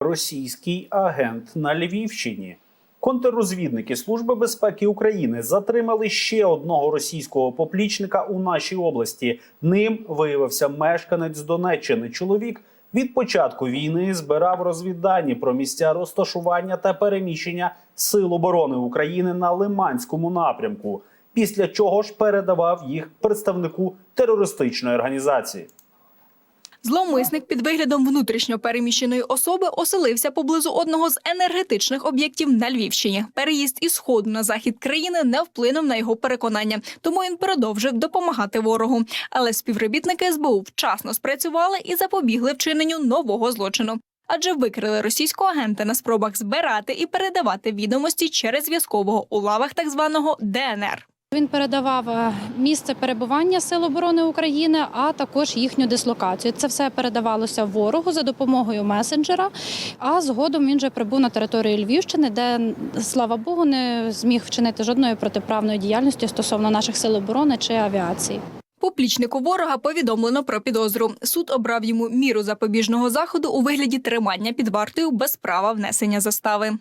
Російський агент на Львівщині. Контррозвідники Служби безпеки України затримали ще одного російського поплічника у нашій області. Ним виявився мешканець Донеччини. Чоловік від початку війни збирав розвіддані про місця розташування та переміщення Сил оборони України на Лиманському напрямку. Після чого ж передавав їх представнику терористичної організації. Зловмисник під виглядом внутрішньо переміщеної особи оселився поблизу одного з енергетичних об'єктів на Львівщині. Переїзд із сходу на захід країни не вплинув на його переконання, тому він продовжив допомагати ворогу. Але співробітники СБУ вчасно спрацювали і запобігли вчиненню нового злочину. Адже викрили російського агента на спробах збирати і передавати відомості через зв'язкового у лавах так званого ДНР. Він передавав е, місце перебування Сил оборони України, а також їхню дислокацію. Це все передавалося ворогу за допомогою месенджера. А згодом він же прибув на територію Львівщини, де слава Богу не зміг вчинити жодної протиправної діяльності стосовно наших сил оборони чи авіації. Поплічнику ворога повідомлено про підозру. Суд обрав йому міру запобіжного заходу у вигляді тримання під вартою без права внесення застави.